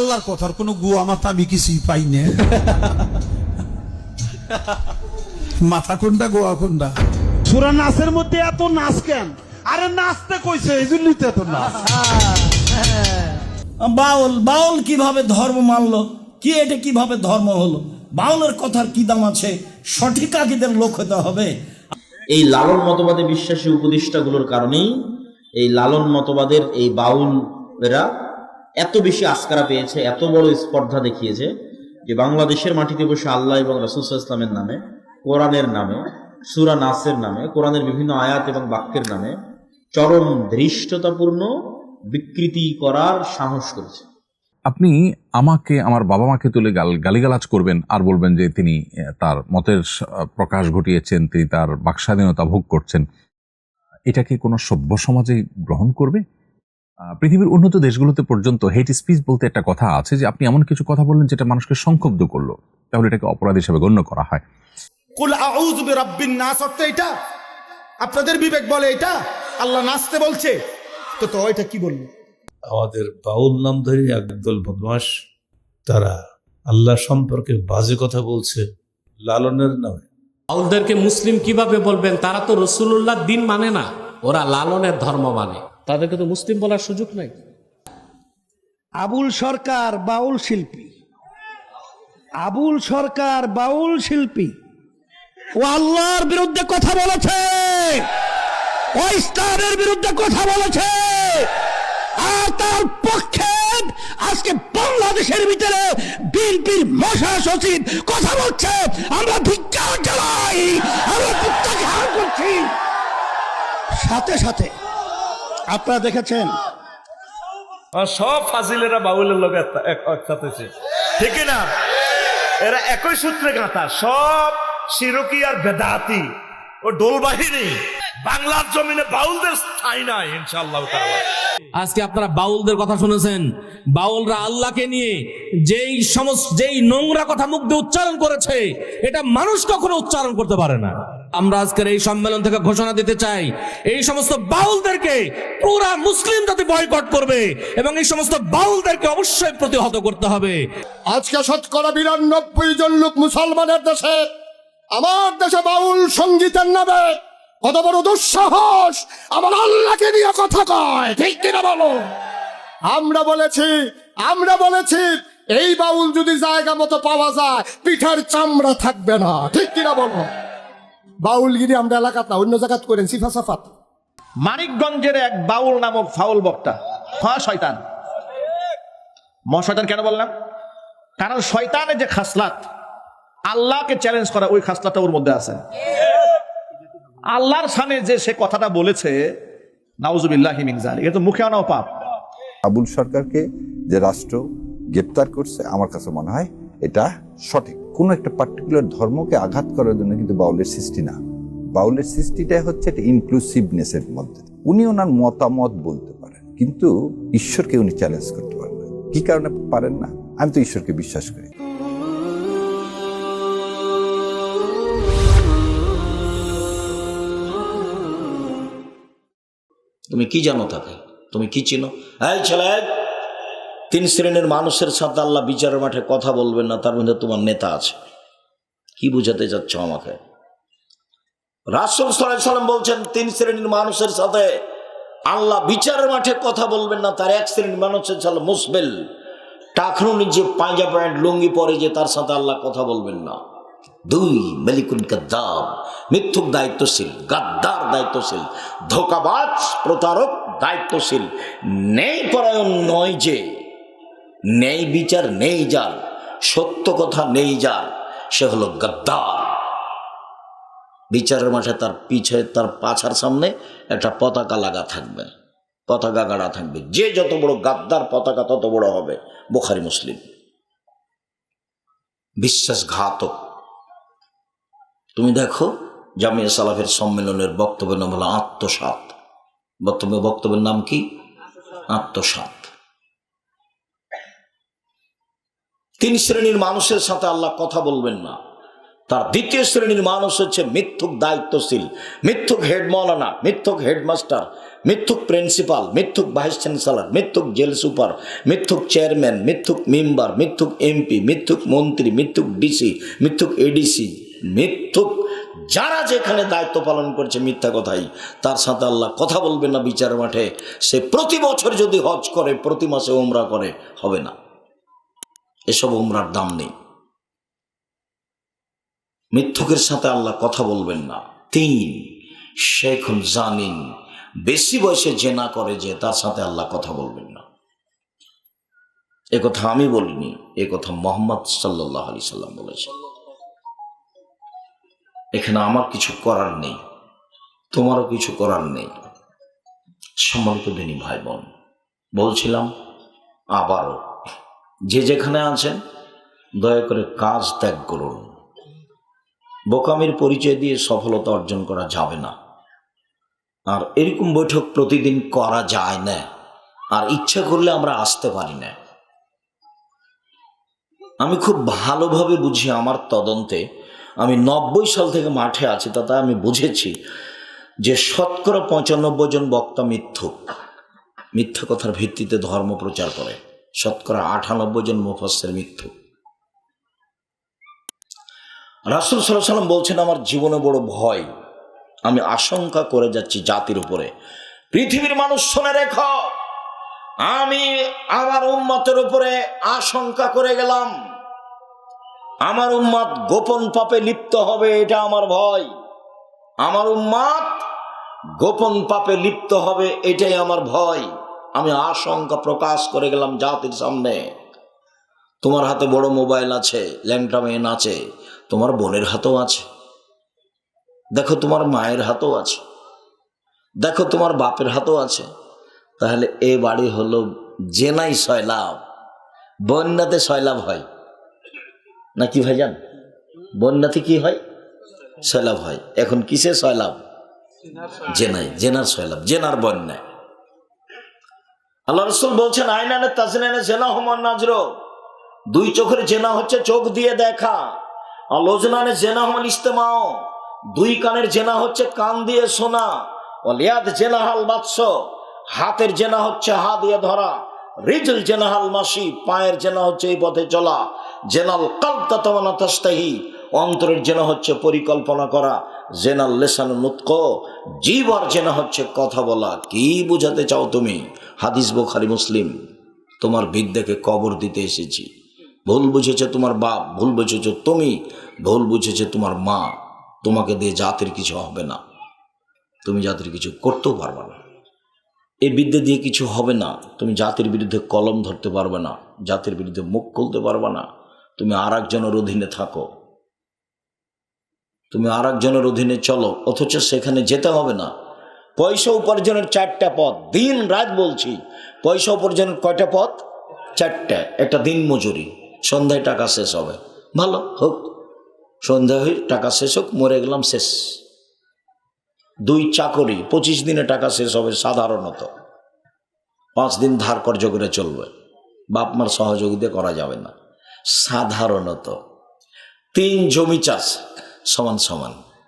আল্লাহর কথার কোনো গুয়া মাথা আমি কিছুই পাই না। মাথা কোনটা গোয়া কোনটা? সুরা নাচের মধ্যে এত নাচ কেন? আরে নাচতে কইছে এই জন্যই তো এত নাচ। বাউল বাউল কীভাবে ধর্ম মানলো? কি এটা কীভাবে ধর্ম হলো? বাউলের কথার কি দাম আছে? সঠিক আকিদের লোক হতে হবে। এই লালন মতবাদে বিশ্বাসী উপদেষ্টাগুলোর কারণেই এই লালন মতবাদের এই বাউলরা এত বেশি আস্কারা পেয়েছে, এত বড় স্পর্ধা দেখিয়েছে যে বাংলাদেশের মাটিতে বসে আল্লাহ এবং রসুল ইসলামের নামে, কোরআনের নামে, সুরা নাসের নামে, কোরআনের বিভিন্ন আয়াত এবং বাক্যের নামে চরম ধৃষ্টতাপূর্ণ বিকৃতি করার সাহস করেছে। আপনি আমাকে, আমার বাবা মাকে তুলে গাল, গালিগালাজ করবেন আর বলবেন যে তিনি তার মতের প্রকাশ ঘটিয়েছেন, তিনি তার বাকস্বাধীনতা ভোগ করছেন। এটাকে কোনো সভ্য সমাজে গ্রহণ করবে? পৃথিবীর উন্নত দেশগুলোতে পর্যন্ত হেট স্পিচ বলতে একটা কথা আছে যে আপনি এমন কিছু কথা বললেন যেটা মানুষকে সংক্ষুব্ধ করল। তাহলে এটাকে অপরাধ হিসেবে গণ্য করা হয়। কুল আউযু বিরাব্বিন নাস অর্থ এটা? আপনাদের বিবেক বলে এটা? আল্লাহ নাচতে বলছে। তো তো এটা কি বলল? আমাদের বাউল নাম ধরে একদল বদমাস তারা আল্লাহ সম্পর্কে বাজে কথা বলছে লালনের নামে। বাউলদেরকে মুসলিম কীভাবে বলবেন? তারা তো রসুল্লাহ দিন মানে না ওরা লালনের ধর্ম মানে। তাদেরকে তো মুসলিম বলার সুযোগ নাই। আবুল সরকার বাউল শিল্পী। আবুল সরকার বাউল শিল্পী। ও আল্লাহর বিরুদ্ধে কথা বলেছে। ইসলামের বিরুদ্ধে কথা বলেছে। আর তার পক্ষে আজকে বাংলাদেশের ভিতরে বিএনপির মশা সচিব কথা বলছে। আমরা ধিক্কার জানাই আমরা করছি। সাথে সাথে আপনারা দেখেছেন? সব ফাজিলেরা বাউলের লোক একসাথে ঠিক না? এরা একই সূত্রে গাঁথা সব শিরকি আর বেদাতি। ও ডোল বাহিনী বাংলার জমিনে বাউলদের স্থায়ী নাই ইনশাআল্লাহ তাআলা। আজকে আপনারা বাউলদের কথা শুনেছেন। বাউলরা আল্লাহকে নিয়ে যেই সমস্ত যেই নোংরা কথা মুখ দিয়ে উচ্চারণ করেছে এটা মানুষ কখনো উচ্চারণ করতে পারে না। আমরা আজকের এই সম্মেলন থেকে ঘোষণা দিতে চাই, এই সমস্ত বাউলদেরকে পুরা মুসলিম জাতি বয়কট করবে এবং এই সমস্ত বাউলদেরকে অবশ্যই প্রতিহত করতে হবে। আজকে শতকরা বিরানব্বই জন লোক মুসলমানের দেশে, আমার দেশে বাউল সঙ্গীতের নামে কত বড় দুঃসাহস, আমার আল্লাহকে নিয়ে কথা কয়, ঠিক কিনা বলো? আমরা বলেছি আমরা বলেছি, এই বাউল যদি জায়গা মতো পাওয়া যায়, পিঠার চামড়া থাকবে না, ঠিক কিনা বলো? বাউলগিরি আমরা এলাকাত না অন্য জায়গাত করেন সিফা সাফাত। মানিকগঞ্জের এক বাউল নামক ফাউল বক্তা। হ্যাঁ শয়তান। ম শয়তান কেন বললাম? কারণ শয়তানের যে খাসলাত আল্লাহকে চ্যালেঞ্জ করা ওই খাসলাতটা ওর মধ্যে আছে। আল্লাহর সামনে যে সে কথাটা বলেছে নাউজুবিল্লাহ হিমিনজালি এটা তো মুখে আনাও পাপ। আবুল সরকারকে যে রাষ্ট্র গ্রেপ্তার করছে আমার কাছে মনে হয় এটা সঠিক। কোন একটা পার্টিকুলার ধর্মকে আঘাত করার জন্য কিন্তু বাউলের সৃষ্টি না। বাউলের সৃষ্টিটাই হচ্ছে একটা ইনক্লুসিভনেসের মধ্যে। উনি ওনার মতামত বলতে পারেন, কিন্তু ঈশ্বরকে উনি চ্যালেঞ্জ করতে পারেন না। কি কারণে পারেন না? আমি তো ঈশ্বরকে বিশ্বাস করি। তুমি কি জানো তাকে? তুমি কি চিনো? এই ছেলে! তিন শ্রেণির মানুষের সাথে আল্লাহ বিচারের মাঠে কথা বলবেন না, তার মধ্যে তোমার নেতা আছে। কি বুঝাতে চাচ্ছ আমাকে? রাসুল সাল্লাম বলছেন, তিন শ্রেণির মানুষের সাথে আল্লাহ বিচারের মাঠে কথা বলবেন না, তার এক শ্রেণির মানুষের সাথে মুসবেল। টাকনু নিজে পাঁজা প্যান্ট, লুঙ্গি পরে যে তার সাথে আল্লাহ কথা বলবেন না। দুই, মেলিকুন গদ্দার মিথ্যুক দায়িত্বশীল, গাদ্দার দায়িত্বশীল, ধোকাবাজ, প্রতারক দায়িত্বশীল নেই পরায়ণ নয় যে। নেই বিচার, নেই যার সত্য কথা নেই যার সে হলো গদ্দার। বিচারের মাঠে তার পিছে, তার পাছার সামনে একটা পতাকা লাগা থাকবে। পতাকা গাড়া থাকবে। যে যত বড় গাদ্দার পতাকা তত বড় হবে। বোখারি, মুসলিম। বিশ্বাসঘাতক। তুমি দেখো জামিয়া সালাফের সম্মেলনের বক্তব্যের নাম হলো আত্মসাত বক্তব্য, বক্তব্যের নাম কি? আত্মসাত তিন শ্রেণির মানুষের সাথে আল্লাহ কথা বলবেন না। তার দ্বিতীয় শ্রেণির মানুষ হচ্ছে মিথ্যুক দায়িত্বশীল, মিথ্যুক হেড মৌলানা, মিথ্যুক হেডমাস্টার, মিথ্যুক প্রিন্সিপাল, মিথ্যুক ভাইস চ্যান্সেলর, মিথ্যুক জেল সুপার, মিথ্যুক চেয়ারম্যান, মিথ্যুক মেম্বার, মিথ্যুক এমপি, মিথ্যুক মন্ত্রী, মিথ্যুক ডিসি, মিথ্যুক এডিসি, মিথ্যুক যারা যেখানে দায়িত্ব পালন করছে মিথ্যা কথাই, তার সাথে আল্লাহ কথা বলবেন না বিচার মাঠে। সে প্রতি বছর যদি হজ করে, প্রতি মাসে ওমরা করে, হবে না। এসব ওমরার দাম নেই। মিথ্যুকের সাথে আল্লাহ কথা বলবেন না। তিন শেখুন জানিন, বেশি বয়সে জেনা করে যে, তার সাথে আল্লাহ কথা বলবেন না। এ কথা আমি বলিনি, এ কথা মোহাম্মদ সাল্লাহ আলি সাল্লাম বলেছেন। এখানে আমার কিছু করার নেই, তোমারও কিছু করার নেই। সম্মানিত দিনী ভাই বোন, বলছিলাম, আবারও যে যেখানে আছেন, দয়া করে কাজ ত্যাগ করুন। বোকামির পরিচয় দিয়ে সফলতা অর্জন করা যাবে না। আর এরকম বৈঠক প্রতিদিন করা যায় না। আর ইচ্ছা করলে আমরা আসতে পারি না। আমি খুব ভালোভাবে বুঝি আমার তদন্তে। আমি নব্বই সাল থেকে মাঠে আছি, তাতে আমি বুঝেছি যে শতকরা পঁচানব্বই জন বক্তা মিথ্যুক। মিথ্যা কথার ভিত্তিতে ধর্ম প্রচার করে। শতকরা আটানব্বই জন মুফাসের মৃত্যু। রাসুল সাল্লাহ সাল্লাম বলছেন, আমার জীবনে বড় ভয়। আমি আশঙ্কা করে যাচ্ছি জাতির উপরে। পৃথিবীর মানুষ শুনে রেখ। আমি আমার উম্মতের উপরে আশঙ্কা করে গেলাম। আমার উম্মাদ গোপন পাপে লিপ্ত হবে, এটা আমার ভয়। আমার উম্মাদ গোপন পাপে লিপ্ত হবে, এটাই আমার ভয়। আমি আশঙ্কা প্রকাশ করে গেলাম জাতির সামনে। তোমার হাতে বড় মোবাইল আছে ল্যাংটা মেন আছে, তোমার বোনের হাতেও আছে। দেখো তোমার মায়ের হাতেও আছে। দেখো তোমার বাপের হাতেও আছে। তাহলে এ বাড়ি হলো জেনাই সয়লাভ। বন্যাতে সয়লাভ হয়। না কি ভাইজান? বন্যাতে কি হয়? সয়লাভ হয়। এখন কিসে সয়লাভ? জেনাই, জেনার সয়লাভ, জেনার বন্যায়। আল্লাহ রসুল বলছেন আইনানে তাজনানে জেনা হমান নাজরো। দুই চোখের জেনা হচ্ছে চোখ দিয়ে দেখা। আর জেনা হমান ইস্তেমাও দুই কানের জেনা হচ্ছে কান দিয়ে শোনা। অলিয়াদ জেনাহাল বাৎস হাতের জেনা হচ্ছে হা দিয়ে ধরা। রিজল জেনাহাল মাসি। পায়ের জেনা হচ্ছে এই পথে চলা। জেনাল কালতা তমানা তাস্তাহি অন্তরের জেনা হচ্ছে পরিকল্পনা করা। জেনাল লেসান নুৎক জীবর জেনা হচ্ছে কথা বলা। কি বুঝাতে চাও তুমি? হাদিস বোখারি মুসলিম, তোমার বিদ্যাকে কবর দিতে এসেছি। ভুল বুঝেছে তোমার বাপ, ভুল বুঝেছ তুমি, ভুল বুঝেছে তোমার মা, তোমাকে দিয়ে জাতির কিছু হবে না। তুমি জাতির কিছু করতেও পারবে না। এই বিদ্যা দিয়ে কিছু হবে না। তুমি জাতির বিরুদ্ধে কলম ধরতে পারবে না, জাতির বিরুদ্ধে মুখ খুলতে পারবে না। তুমি আর একজনের অধীনে থাকো। তুমি আর একজনের অধীনে চলো, অথচ সেখানে যেতে হবে না। পয়সা উপার্জনের চারটা পথ। দিন, রাত বলছি, পয়সা উপার্জনের কয়টা পথ? চারটা। একটা দিন মজুরি, সন্ধ্যায় টাকা শেষ হবে। ভালো, হোক। সন্ধ্যায় হয়ে টাকা শেষ হোক, মরে গেলাম শেষ। দুই চাকরি, পঁচিশ দিনে টাকা শেষ হবে সাধারণত। পাঁচ দিন ধার কর্য করে চলবে। বাপ মার সহযোগিতা করা যাবে না। সাধারণত। তিন জমি চাষ, সমান সমান।